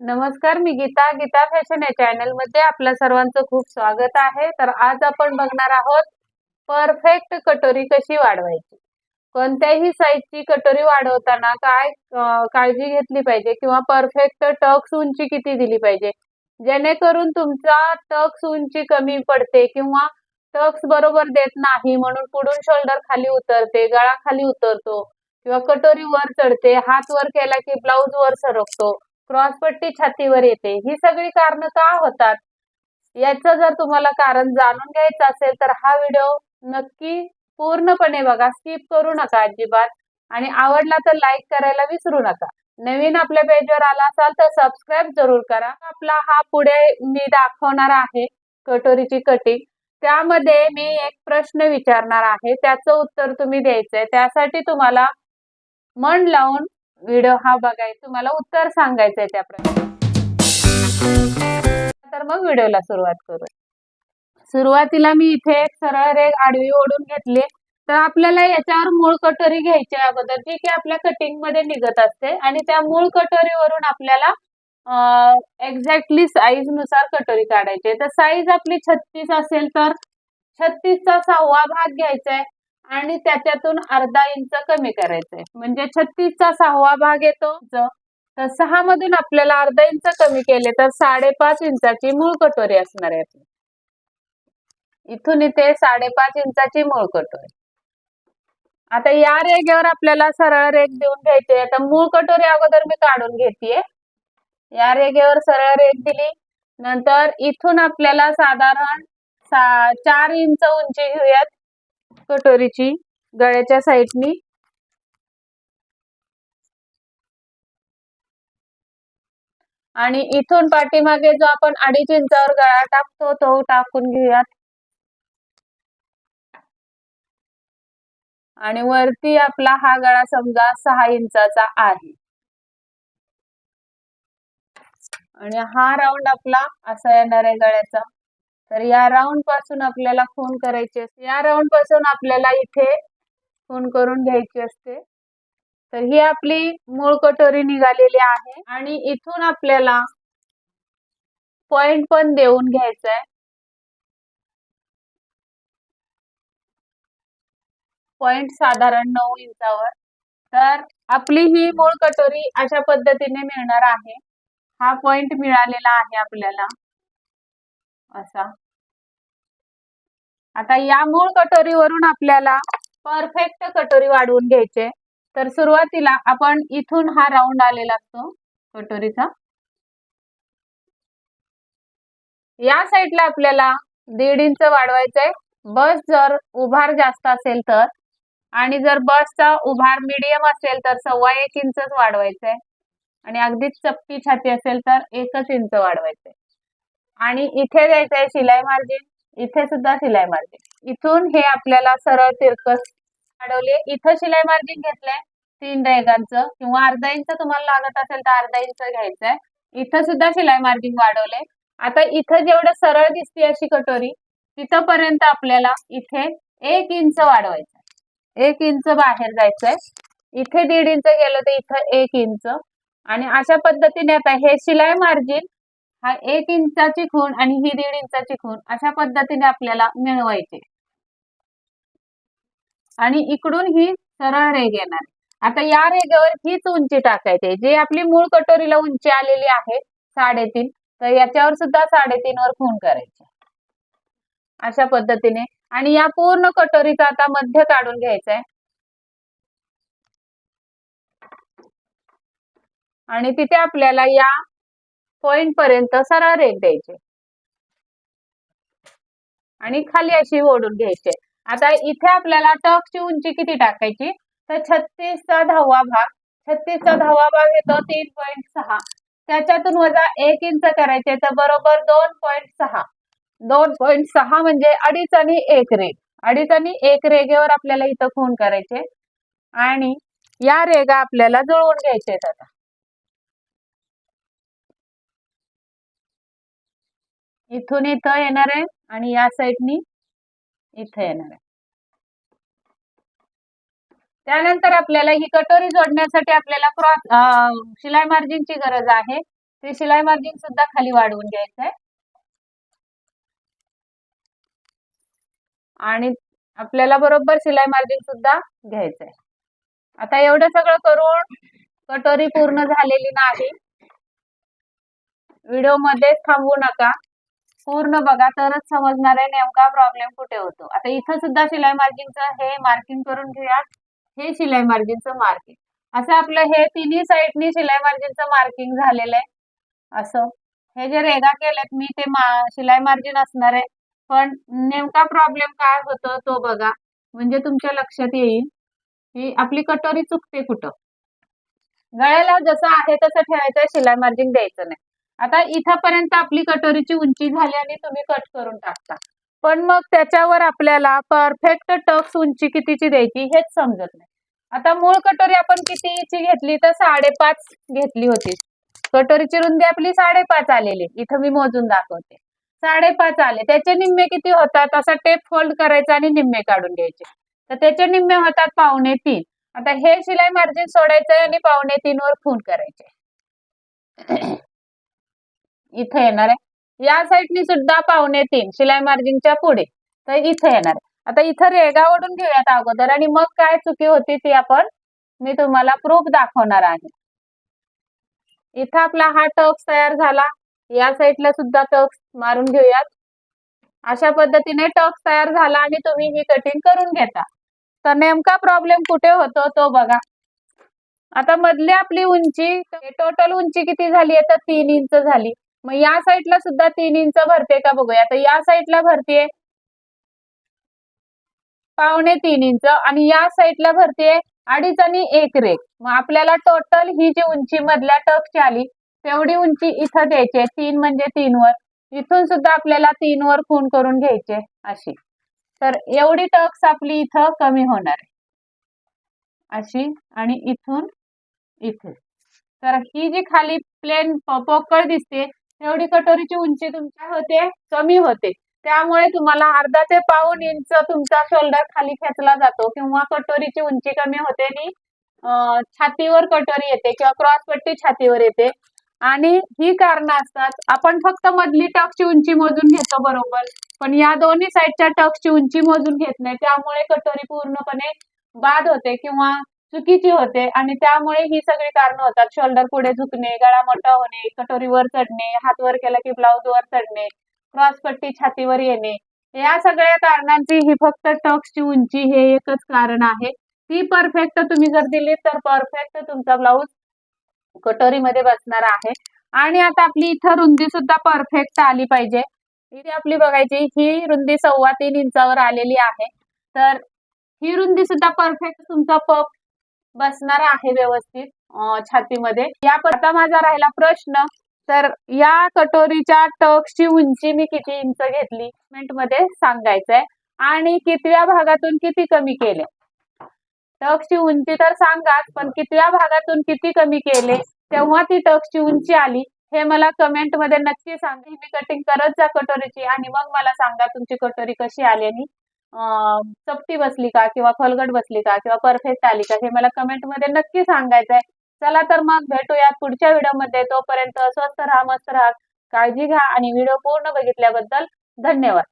नमस्कार मी गीता. गीता फॅशन या चॅनलमध्ये आपल्या सर्वांचं खूप स्वागत आहे. तर आज आपण बघणार आहोत परफेक्ट कटोरी कशी वाढवायची? कोणत्याही साईजची कटोरी वाढवताना काय काळजी घेतली पाहिजे किंवा परफेक्ट टक्स उंची किती दिली पाहिजे? जेणेकरून तुमचा टक्स उंची कमी पडते किंवा टक्स बरोबर देत नाही म्हणून पुढून शोल्डर खाली उतरते गळा खाली उतरतो किंवा कटोरी वर चढते हात वर केला की ब्लाऊज वर सरकतो. क्रॉसपट्टी छातीवर येते. ही सगळी कारण का होतात? याचं जर तुम्हाला कारण जाणून घ्यायचं असेल तर हा व्हिडिओ नक्की पूर्णपणे बघा. स्किप करू नका अजिबात. आणि आवडला तर लाईक करायला विसरू नका. नवीन आपल्या पेजवर आला असाल तर सबस्क्राईब जरूर करा. आपला हा पुढे मी दाखवणार आहे कटोरीची कटिंग त्यामध्ये मी एक प्रश्न विचारणार आहे. त्याचं उत्तर तुम्ही द्यायचंय. त्यासाठी तुम्हाला मन लावून व्हिडिओ हा बघायचा तुम्हाला उत्तर सांगायचंय त्या तर मग व्हिडिओला सुरुवात करू. सुरुवातीला मी इथे एक सरळ रेग आडवी ओढून घेतली. तर आपल्याला याच्यावर मूळ कटोरी घ्यायची अगोदर जी की आपल्या कटिंगमध्ये निघत असते. आणि त्या मूळ कटोरीवरून आपल्याला एक्झॅक्टली साईजनुसार कटोरी काढायची आहे. तर साईज आपली छत्तीस असेल तर छत्तीसचा सहावा भाग घ्यायचा आहे. आणि त्याच्यातून अर्धा इंच कमी करायचंय. म्हणजे छत्तीसचा सहावा भाग येतो तर सहा मधून आपल्याला अर्धा इंच कमी केले तर साडेपाच इंचाची मूळ कटोरी असणार आहे. आपली. इथून इथे साडेपाच इंचाची मूळ कटोरी. आता या रेगेवर आपल्याला सरळ रेग देऊन घ्यायची आता मूळ कटोरी अगोदर मी काढून घेतेय. या रेगेवर सरळ रेग दिली. नंतर इथून आपल्याला साधारण सा चार इंच उंची घेऊयात. कटोरीची गळ्याच्या साईडनी. आणि इथून पाठीमागे जो आपण अडीच इंचावर गळा टाकतो तो टाकून घेऊयात. आणि वरती आपला हा गळा समजा सहा इंचाचा आहे. आणि हा राऊंड आपला असा येणार आहे गळ्याचा. तर या राऊंडपासून आपल्याला खून करायची असते. या राऊंडपासून आपल्याला इथे खून करून घ्यायची असते. तर ही आपली मूळ कटोरी निघालेली आहे आणि इथून आपल्याला पॉइंट पण देऊन घ्यायचा आहे पॉइंट साधारण नऊ इंचावर. तर आपली ही मूळ कटोरी अशा पद्धतीने मिळणार आहे. हा पॉइंट मिळालेला आहे आपल्याला. असा. आता या मूळ कटोरीवरून आपल्याला परफेक्ट कटोरी वाढवून घ्यायचे. तर सुरुवातीला आपण इथून हा राऊंड आलेला असतो कटोरीचा. या साईडला आपल्याला दीड इंच वाढवायचंय. बस जर उभार जास्त असेल तर आणि जर बसचा उभार मीडियम असेल तर सव्वा एक इंचच वाढवायचंय. आणि अगदीच चप्पी छाती असेल तर एकच इंच वाढवायचंय. आणि इथे द्यायचंय शिलाई मार्जिन इथे सुद्धा शिलाई मार्जिन. इथून हे आपल्याला सरळ तिरकस वाढवले इथं शिलाई मार्जिन घेतलंय तीन रेगांचं किंवा अर्धा इंच तुम्हाला लागत असेल तर अर्धा इंच घ्यायचंय. इथं सुद्धा शिलाई मार्जिन वाढवले. आता इथं जेवढं सरळ दिसते अशी कटोरी तिथपर्यंत आपल्याला इथे एक इंच वाढवायचं एक इंच बाहेर जायचंय. इथे दीड इंच गेलं तर इथं एक इंच. आणि अशा पद्धतीने आता हे शिलाई मार्जिन हा एक इंचाची खूण आणि ही दीड इंचाची खूण अशा पद्धतीने आपल्याला मिळवायचे. आणि इकडून ही सरळ रेग येणार. आता या रेगेवर हीच उंची टाकायची जे आपली मूळ कटोरीला उंची आलेली आहे साडेतीन तर याच्यावर सुद्धा साडेतीन वर खूण करायची. अशा पद्धतीने. आणि या पूर्ण कटोरीचा आता मध्य काढून घ्यायचा आहे. आणि तिथे आपल्याला या पॉइंट पर्यंत सरळ रेग द्यायचे. आणि खाली अशी ओढून घ्यायची. आता इथे आपल्याला टक्सची उंची किती टाकायची? तर छत्तीसचा दहावा भाग. छत्तीसचा दहावा भाग येतो तीन पॉईंट सहा. त्याच्यातून वजा एक इंच करायचे तर बरोबर दोन पॉईंट सहा. दोन पॉईंट सहा म्हणजे अडीच आणि एक रेग अडीच आणि एक रेगेवर आपल्याला इथं खून करायचे. आणि या रेगा आपल्याला जुळवून घ्यायचे आहेत आता. इथून इथं येणार आहे आणि या साईडनी इथं येणार आहे. त्यानंतर आपल्याला ही कटोरी जोडण्यासाठी आपल्याला क्रॉस शिलाई मार्जिनची गरज आहे. ते शिलाई मार्जिन सुद्धा खाली वाढवून घ्यायचंय आणि आपल्याला बरोबर शिलाई मार्जिन सुद्धा घ्यायचंय आता एवढं सगळं करून कटोरी पूर्ण झालेली नाही. व्हिडिओ मध्येच थांबवू नका. पूर्ण बघा तरच समजणार आहे नेमका प्रॉब्लेम कुठे होतो. आता इथं सुद्धा शिलाई मार्जिनचं हे मार्किंग करून घेऊया. हे शिलाई मार्जिनचं मार्किंग असं आपलं हे तिन्ही साईडनी शिलाई मार्जिनचं मार्किंग झालेलं आहे. असं. हे जे रेगा केलेत मी ते मा शिलाई मार्जिन असणार आहे. पण नेमका प्रॉब्लेम काय होतो तो बघा. म्हणजे तुमच्या लक्षात येईल. की आपली कटोरी चुकते कुठं? गळ्याला जसं आहे तसं ठेवायचं शिलाई मार्जिन द्यायचं नाही. आता इथपर्यंत आपली कटोरीची उंची झाली आणि तुम्ही कट करून टाकता. पण मग त्याच्यावर आपल्याला परफेक्ट टक्स उंची कितीची द्यायची हेच समजत नाही. आता मूळ कटोरी आपण कितीची घेतली तर साडेपाच घेतली होती. कटोरीची रुंदी आपली साडेपाच आलेली. इथं मी मोजून दाखवते. साडेपाच आले. त्याचे निम्मे किती होतात? असा टेप फोल्ड करायचा आणि निम्मे काढून घ्यायचे. तर त्याचे निम्मे होतात पावणे तीन. आता हे शिलाई मार्जिन सोडायचंय आणि पावणे तीन वर खून करायचे. इथे येणार आहे. या साईडनी सुद्धा पावणे तीन शिलाई मार्जिनच्या पुढे. तर इथे येणार आहे. आता इथं रेगा ओढून घेऊयात अगोदर आणि मग काय चुकी होती ती आपण मी तुम्हाला प्रूफ दाखवणार आहे. इथं आपला हा टक्स तयार झाला. या साईडला सुद्धा टक्स मारून घेऊयात. अशा पद्धतीने टक्स तयार झाला आणि तुम्ही ही कटिंग करून घेता. तर नेमका प्रॉब्लेम कुठे होतो तो बघा. आता मधली आपली उंची टोटल उंची किती झाली आहे? तर तीन इंच झाली. मग या साईडला सुद्धा तीन इंच भरते का बघूया. तर या साईडला भरतीये पावणे तीन इंच आणि या साईडला भरतीये अडीच आणि एक रेख. मग आपल्याला टोटल ही जी उंची मधल्या टक्सची आली तेवढी उंची इथं द्यायची तीन म्हणजे तीन वर. इथून सुद्धा आपल्याला तीन वर खून करून घ्यायचे अशी. तर एवढी टक्स आपली इथं कमी होणार आहे. अशी आणि इथून इथे. तर ही जी खाली प्लेन पोकळ दिसते एवढी कटोरीची उंची तुमच्या होते कमी होते. त्यामुळे तुम्हाला अर्धा ते पाऊन इंच तुमचा शोल्डर खाली खेचला जातो किंवा कटोरीची उंची कमी होते आणि छातीवर कटोरी येते किंवा क्रॉस पट्टी छातीवर येते. आणि ही कारण असतात आपण फक्त मधली टक्सची उंची मोजून घेतो बरोबर पण या दोन्ही साईडच्या टक्सची उंची मोजून घेत नाही. त्यामुळे कटोरी पूर्णपणे बाद होते किंवा चुकीची होते आणि त्यामुळे ही सगळी कारणं होतात. शोल्डर पुढे झुकणे गळा मोठा होणे कटोरी वर चढणे हात वर केला की ब्लाऊज वर चढणे क्रॉस पट्टी छातीवर येणे या सगळ्या कारणांची ही फक्त टक्सची उंची हे एकच कारण आहे. ती परफेक्ट तुम्ही जर दिली तर परफेक्ट तुमचा ब्लाऊज कटोरीमध्ये बसणार आहे. आणि आता आपली इथं रुंदी सुद्धा परफेक्ट आली पाहिजे. इथे आपली बघायची ही रुंदी सव्वा तीन इंचावर आलेली आहे. तर ही रुंदी सुद्धा परफेक्ट तुमचा पप बसणार आहे व्यवस्थित छातीमध्ये. या आता माझा राहिला प्रश्न तर या कटोरीच्या टक्सची उंची मी किती इंच घेतली? मध्ये सांगायचंय. आणि कितव्या भागातून किती कमी केले? टक्सची उंची तर सांगाच पण कितव्या भागातून किती कमी केले? तेव्हा ती टक्सची उंची आली. हे मला कमेंटमध्ये नक्की सांगा. मी कटिंग करत जा कटोरीची आणि मग मला सांगा तुमची कटोरी कशी आली आणि चपटी बसली का किंवा फलगट बसली का किंवा परफेक्ट आली का हे मला कमेंटमध्ये नक्की नक्की सांगायचंय. चला तर मग भेटूयात पुढच्या व्हिडिओमध्ये तोपर्यंत स्वस्त राहा मस्त राहा. काळजी घ्या आणि व्हिडिओ पूर्ण बघितल्याबद्दल धन्यवाद.